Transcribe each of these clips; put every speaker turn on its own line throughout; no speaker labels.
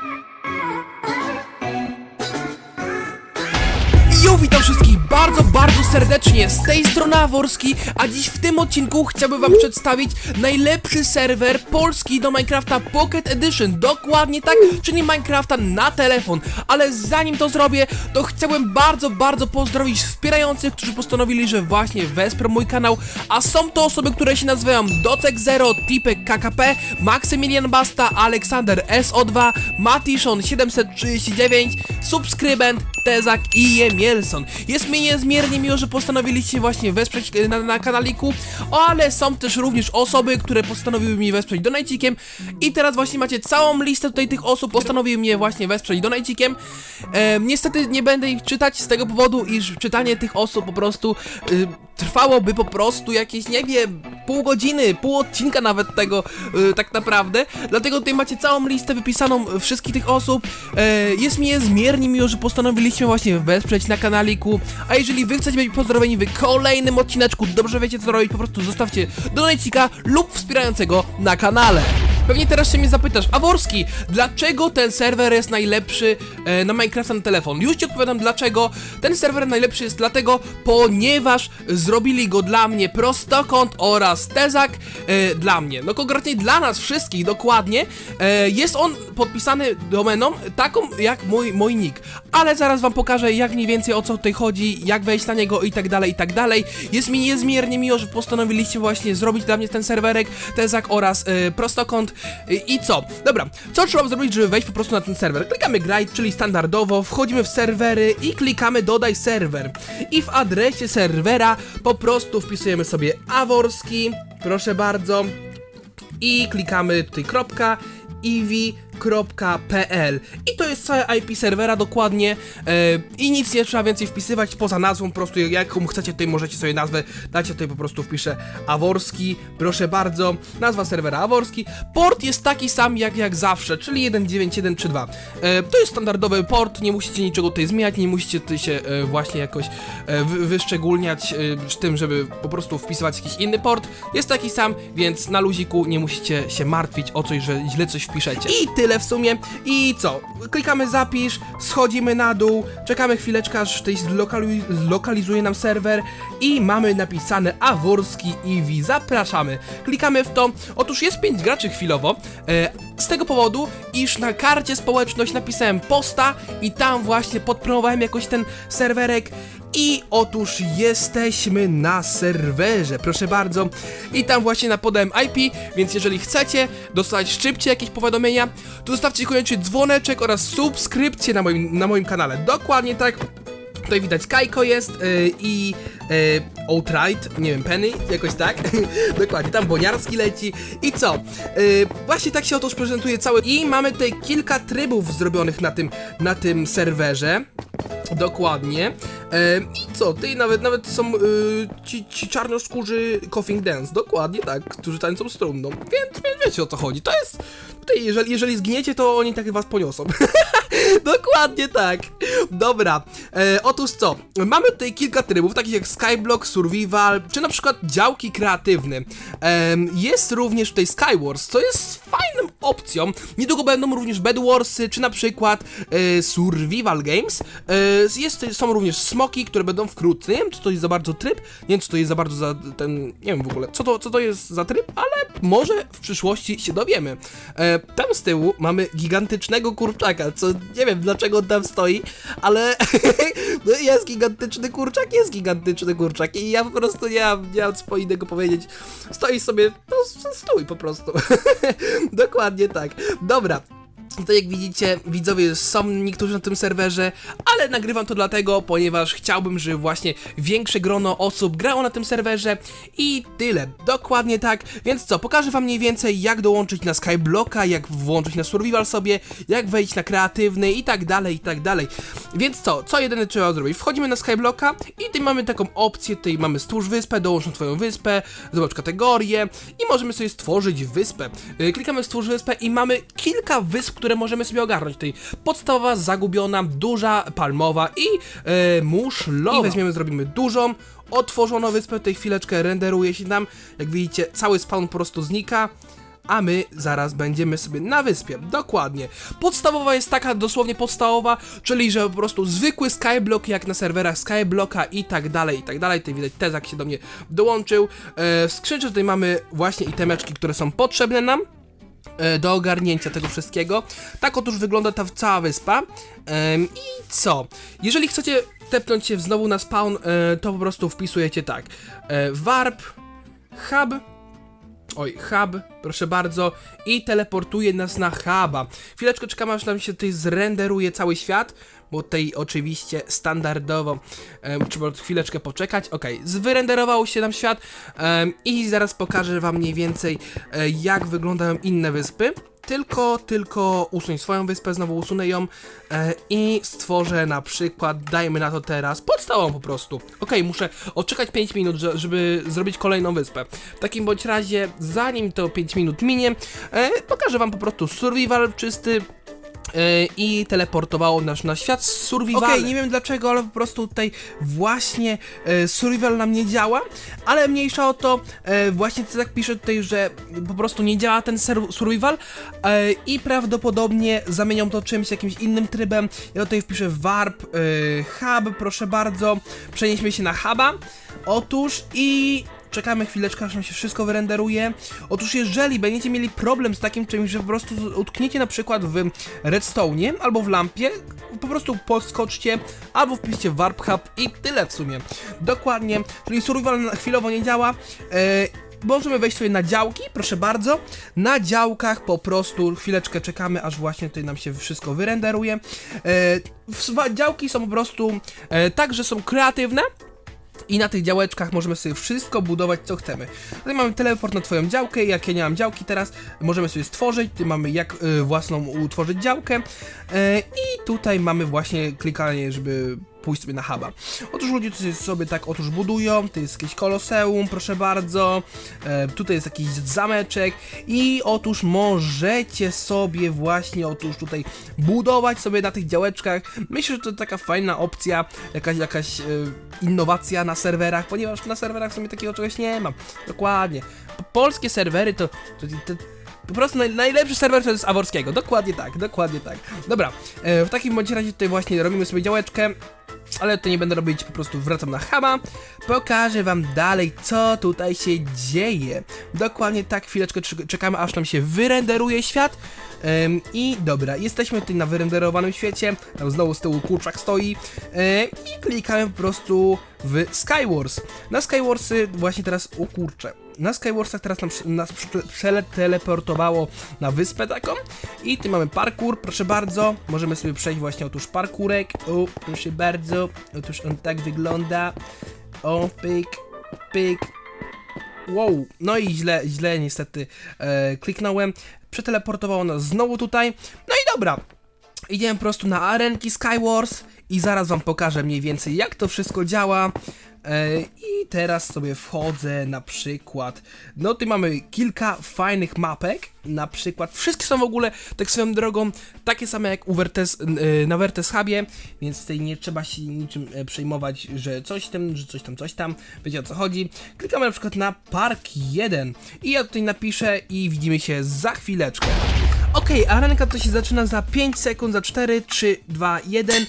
Thank you. Jo, witam wszystkich bardzo, bardzo serdecznie, z tej strony Aworski, a dziś w tym odcinku chciałbym wam przedstawić najlepszy serwer polski do Minecrafta Pocket Edition, dokładnie tak, czyli Minecrafta na telefon, ale zanim to zrobię, to chciałem bardzo, bardzo pozdrowić wspierających, którzy postanowili, że właśnie wesprą mój kanał, a są to osoby, które się nazywają Docek Zero, Tipek KKP, Maksymilian Basta, Aleksander SO2, Matiszon 739, subskrybent, Tezak i Jemielson. Jest mi niezmiernie miło, że postanowiliście właśnie wesprzeć e, na, na kanaliku, ale są też również osoby, które postanowiły mnie wesprzeć donajcikiem i teraz właśnie macie całą listę tutaj tych osób, postanowiły mnie właśnie wesprzeć donajcikiem. E, niestety nie będę ich czytać z tego powodu, iż czytanie tych osób po prostu y, trwałoby po prostu jakieś, nie wiem, pół godziny, pół odcinka nawet tego y, tak naprawdę. Dlatego tutaj macie całą listę wypisaną wszystkich tych osób. E, jest mi niezmiernie miło, że postanowiliście właśnie wesprzeć na kanaliku. A jeżeli wy chcecie być pozdrowieni w kolejnym odcineczku, dobrze wiecie co robić, po prostu zostawcie donajcika lub wspierającego na kanale. Pewnie teraz się mnie zapytasz, Aworski, dlaczego ten serwer jest najlepszy e, na Minecrafta na telefon? Już ci odpowiadam dlaczego. Ten serwer najlepszy jest dlatego, ponieważ zrobili go dla mnie prostokąt oraz tezak e, dla mnie. No konkretnie dla nas wszystkich dokładnie. E, jest on podpisany domeną taką jak mój, mój nick. Ale zaraz wam pokażę jak mniej więcej o co tutaj chodzi, jak wejść na niego i tak dalej, i tak dalej. Jest mi niezmiernie miło, że postanowiliście właśnie zrobić dla mnie ten serwerek, tezak oraz e, prostokąt. I co? Dobra, co trzeba zrobić, żeby wejść po prostu na ten serwer? Klikamy grade, czyli standardowo, wchodzimy w serwery i klikamy dodaj serwer. I w adresie serwera po prostu wpisujemy sobie aworski, proszę bardzo, i klikamy tutaj kropka ivi.pl i to jest całe IP serwera dokładnie. E, i nic nie trzeba więcej wpisywać poza nazwą, po prostu jaką chcecie tutaj możecie sobie nazwę dać, ja tutaj po prostu wpiszę Aworski, proszę bardzo, nazwa serwera Aworski, port jest taki sam jak, jak zawsze, czyli 19132 e, to jest standardowy port, nie musicie niczego tutaj zmieniać, nie musicie tutaj się e, właśnie jakoś wy, wyszczególniać z tym, żeby po prostu wpisywać jakiś inny port, jest taki sam, więc na luziku nie musicie się martwić o coś, że źle coś wpiszecie. I tyle w sumie. I co? Klikamy zapisz, schodzimy na dół, czekamy chwileczkę, aż tutaj zlokali zlokalizuje nam serwer i mamy napisane Aworski Eevee. Zapraszamy. Klikamy w to. Otóż jest 5 graczy chwilowo. E, z tego powodu, iż na karcie społeczność napisałem posta i tam właśnie podpromowałem jakoś ten serwerek i otóż jesteśmy na serwerze, proszę bardzo. I tam właśnie napodałem IP, więc jeżeli chcecie dostać szybciej jakieś powiadomienia, to zostawcie koniecznie dzwoneczek oraz subskrypcję na moim, na moim kanale. Dokładnie tak. Tutaj widać Kajko jest yy, i yy, Outright, nie wiem, Penny, jakoś tak. Dokładnie, tam Boniarski leci. I co? Yy, właśnie tak się otóż prezentuje cały. I mamy tutaj kilka trybów zrobionych na tym, na tym serwerze. Dokładnie. E, I co, ty nawet nawet są y, ci, ci czarnoskórzy Coughing Dance, dokładnie tak, którzy tańczą strumną. Więc, więc wiecie o co chodzi. To jest. Tutaj, jeżeli, jeżeli zginiecie, to oni tak was poniosą. dokładnie tak. Dobra. E, otóż co? Mamy tutaj kilka trybów, takich jak Skyblock, Survival, czy na przykład działki kreatywne. Em, jest również tutaj Skywars, co jest fajną opcją. Niedługo będą również Bedwarsy, czy na przykład e, Survival Games. E, jest, są również Smoki, które będą wkrótce. Nie wiem, czy to jest za bardzo tryb, nie wiem, czy to jest za bardzo za ten, nie wiem w ogóle, co to, co to jest za tryb, ale może w przyszłości się dowiemy. E, tam z tyłu mamy gigantycznego kurczaka, co nie wiem, dlaczego on tam stoi, ale no jest gigantyczny kurczak, jest gigantyczny kurczak i ja po prostu nie mam, nie mam co innego powiedzieć. Stoi sobie, no stój po prostu. Dokładnie tak. Dobra. To jak widzicie, widzowie są niektórzy na tym serwerze, ale nagrywam to dlatego, ponieważ chciałbym, żeby właśnie większe grono osób grało na tym serwerze i tyle. Dokładnie tak. Więc co, pokażę wam mniej więcej jak dołączyć na Skyblocka, jak włączyć na Survival sobie, jak wejść na kreatywny i tak dalej, i tak dalej. Więc co, co jedyne trzeba zrobić? Wchodzimy na Skyblocka i tutaj mamy taką opcję, tutaj mamy stwórz wyspę, dołącz na twoją wyspę, zobacz kategorię i możemy sobie stworzyć wyspę. Yy, Klikamy stwórz wyspę i mamy kilka wysp, które możemy sobie ogarnąć. Tutaj podstawowa, zagubiona, duża, palmowa i yy, muszlowa. I weźmiemy, zrobimy dużą, otworzono wyspę, tutaj chwileczkę renderuje się nam, jak widzicie cały spawn po prostu znika. a my zaraz będziemy sobie na wyspie. Dokładnie. Podstawowa jest taka, dosłownie podstawowa, czyli że po prostu zwykły skyblock jak na serwerach skyblocka i tak dalej, i tak dalej. Tutaj widać Tezak się do mnie dołączył. E, w skrzynce tutaj mamy właśnie itemeczki, które są potrzebne nam do ogarnięcia tego wszystkiego. Tak otóż wygląda ta cała wyspa. I co? Jeżeli chcecie tepnąć się znowu na spawn, e, to po prostu wpisujecie tak. E, warp, hub, oj, hub, proszę bardzo, i teleportuje nas na huba. Chwileczkę czekamy, aż nam się tutaj zrenderuje cały świat, bo tutaj oczywiście standardowo em, trzeba chwileczkę poczekać. Ok, wyrenderował się nam świat em, i zaraz pokażę wam mniej więcej e, jak wyglądają inne wyspy. Tylko, tylko usuń swoją wyspę, znowu usunę ją e, i stworzę na przykład, dajmy na to teraz, podstawową po prostu. Ok, muszę odczekać 5 minut, że- żeby zrobić kolejną wyspę. W takim bądź razie, zanim to 5 minut minie, e, pokażę wam po prostu survival czysty, E, i teleportowało nas na świat survival. Okej, nie wiem dlaczego, ale po prostu tutaj właśnie e, survival nam nie działa, ale mniejsza o to, e, właśnie tak pisze tutaj, że po prostu nie działa ten survival i prawdopodobnie zamienią to czymś, jakimś innym trybem. Ja tutaj wpiszę warp, e, hub, proszę bardzo, przenieśmy się na huba. Otóż i Czekamy chwileczkę, aż nam się wszystko wyrenderuje. Otóż jeżeli będziecie mieli problem z takim czymś, że po prostu utkniecie na przykład w redstone albo w lampie, po prostu podskoczcie albo wpiszcie warp hub i tyle w sumie. Dokładnie, czyli survival chwilowo nie działa. E, Możemy wejść sobie na działki, proszę bardzo. Na działkach po prostu chwileczkę czekamy, aż właśnie tutaj nam się wszystko wyrenderuje. E, działki są po prostu e, tak, że są kreatywne, i na tych działeczkach możemy sobie wszystko budować, co chcemy. Tutaj mamy teleport na twoją działkę, jak ja nie mam działki teraz, możemy sobie stworzyć, tu mamy jak y, własną utworzyć działkę y, i tutaj mamy właśnie klikanie, żeby pójść sobie na huba. Otóż ludzie tutaj sobie tak otóż budują, to jest jakieś koloseum, proszę bardzo, e, tutaj jest jakiś zameczek i otóż możecie sobie właśnie otóż tutaj budować sobie na tych działeczkach. Myślę, że to taka fajna opcja, jakaś, jakaś e, innowacja na serwerach, ponieważ na serwerach w sumie takiego czegoś nie ma. Dokładnie. Po- Polskie serwery to, to, to po prostu naj, najlepszy serwer to jest Aworskiego. Dokładnie tak, dokładnie tak. Dobra, e, w takim bądź razie tutaj właśnie robimy sobie działeczkę. Ale to nie będę robić, po prostu wracam na huba. Pokażę wam dalej, co tutaj się dzieje. Dokładnie tak, chwileczkę czek- czekamy, aż nam się wyrenderuje świat. Em, I dobra, jesteśmy tutaj na wyrenderowanym świecie. Tam znowu z tyłu kurczak stoi. E, I klikamy po prostu w Skywars. Na Skywarsy właśnie teraz, o kurczę. Na Skywarsach teraz nam, nas prze- przeteleportowało na wyspę taką. I tu mamy parkour, proszę bardzo. Możemy sobie przejść właśnie otóż parkurek. O, proszę bardzo. Otóż on tak wygląda. O, pyk, pyk. Wow, no i źle, źle niestety e, kliknąłem. Przeteleportowało nas znowu tutaj. No i dobra, Idziemy po prostu na arenki Skywars i zaraz wam pokażę mniej więcej jak to wszystko działa. E, I teraz sobie wchodzę na przykład. No tutaj mamy kilka fajnych mapek. Na przykład wszystkie są w ogóle tak swoją drogą takie same jak u Vertes, e, na Vertes Hubie, więc tutaj nie trzeba się niczym e, przejmować, że coś tam, że coś tam, coś tam. Wiecie o co chodzi. Klikamy na przykład na Park 1 i ja tutaj napiszę i widzimy się za chwileczkę. Okej, arenka to się zaczyna za 5 sekund, za 4, 3, 2, 1 e,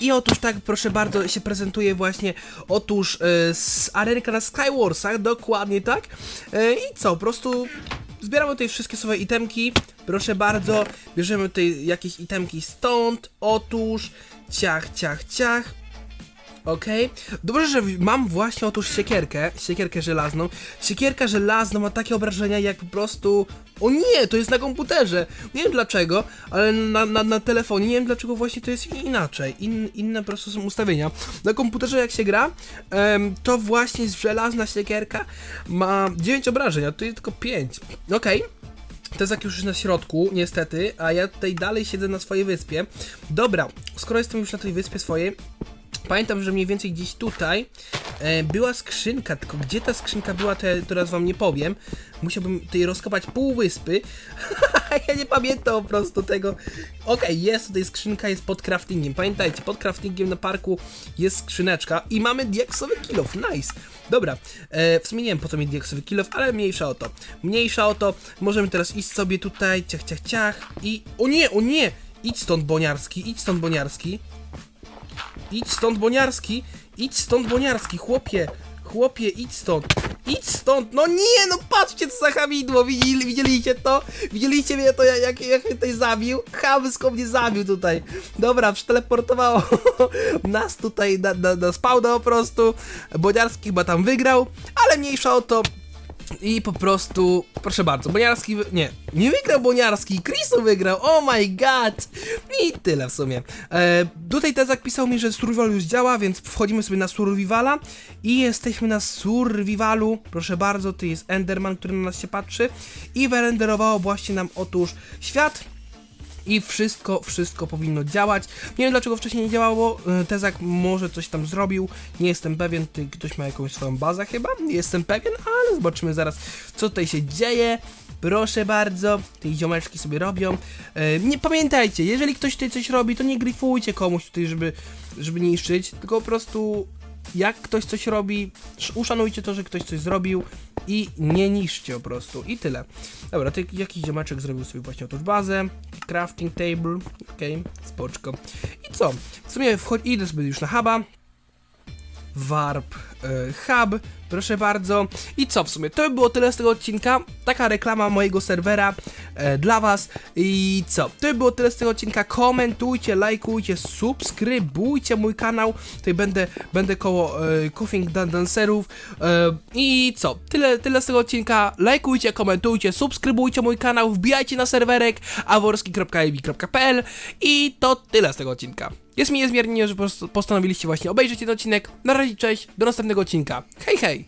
i otóż tak, proszę bardzo, się prezentuje właśnie, otóż e, z arenka na Skywarsach, dokładnie tak. E, i co, po prostu zbieramy tutaj wszystkie swoje itemki, proszę bardzo, bierzemy tutaj jakieś itemki stąd, otóż ciach, ciach, ciach, Okej. Dobrze, że mam właśnie otóż siekierkę, siekierkę żelazną. Siekierka żelazna ma takie obrażenia jak po prostu... O nie, to jest na komputerze. Nie wiem dlaczego, ale na, na, na telefonie nie wiem dlaczego właśnie to jest inaczej. In, inne po prostu są ustawienia. Na komputerze jak się gra, em, to właśnie jest żelazna siekierka ma 9 obrażeń, a tu jest tylko 5. Okej. Jest jak już na środku, niestety, a ja tutaj dalej siedzę na swojej wyspie. Dobra, skoro jestem już na tej wyspie swojej, Pamiętam, że mniej więcej gdzieś tutaj e, była skrzynka, tylko gdzie ta skrzynka była, to ja teraz wam nie powiem. Musiałbym tutaj rozkopać pół wyspy. ja nie pamiętam po prostu tego. Okej, jest tutaj skrzynka, jest pod craftingiem. Pamiętajcie, pod craftingiem na parku jest skrzyneczka i mamy diaksowy kill off, nice. Dobra, e, w sumie nie wiem po co mi diaksowy kilof, ale mniejsza o to. Mniejsza o to, możemy teraz iść sobie tutaj, ciach, ciach, ciach i... O nie, o nie! Idź stąd, Boniarski, idź stąd, Boniarski. Idź stąd, Boniarski, idź stąd, Boniarski, chłopie, chłopie, idź stąd. Idź stąd, no nie, no patrzcie co za hamidło, widzieli, widzieliście to? Widzieliście mnie to, jak, jak mnie tutaj zabił? Chamsko mnie zabił tutaj. Dobra, przeteleportowało nas tutaj na, na, na spawna po prostu. Boniarski chyba tam wygrał, ale mniejsza o to. I po prostu, proszę bardzo, Boniarski, nie, nie wygrał Boniarski, Chrisu wygrał, oh my god! I tyle w sumie. E, tutaj Tezak pisał mi, że Survival już działa, więc wchodzimy sobie na Survivala i jesteśmy na Survivalu, proszę bardzo, to jest Enderman, który na nas się patrzy i wyrenderowało właśnie nam otóż świat, i wszystko, wszystko powinno działać. Nie wiem dlaczego wcześniej nie działało. e, Tezak może coś tam zrobił. Nie jestem pewien, ty, ktoś ma jakąś swoją bazę chyba. Nie jestem pewien, ale zobaczymy zaraz, co tutaj się dzieje. Proszę bardzo, te ziomeczki sobie robią. E, nie pamiętajcie, jeżeli ktoś tutaj coś robi, to nie gryfujcie komuś tutaj, żeby, żeby niszczyć, tylko po prostu jak ktoś coś robi, sz- uszanujcie to, że ktoś coś zrobił i nie niszczcie po prostu. I tyle. Dobra, to jakiś ziomeczek zrobił sobie właśnie otóż bazę, crafting table, okej, spoczko. I co? W sumie wchodź, idę sobie już na huba, warp hub, proszę bardzo. I co w sumie? To by było tyle z tego odcinka. Taka reklama mojego serwera e, dla was. I co? To by było tyle z tego odcinka. Komentujcie, lajkujcie, subskrybujcie mój kanał. Tutaj będę, będę koło e, Dan- Dancerów. E, I co? Tyle, tyle z tego odcinka. Lajkujcie, komentujcie, subskrybujcie mój kanał, wbijajcie na serwerek aworski.ib.pl i to tyle z tego odcinka. Jest mi niezmiernie, że postanowiliście właśnie obejrzeć ten odcinek. Na razie, cześć, do następnego odcinka. Hej, hej!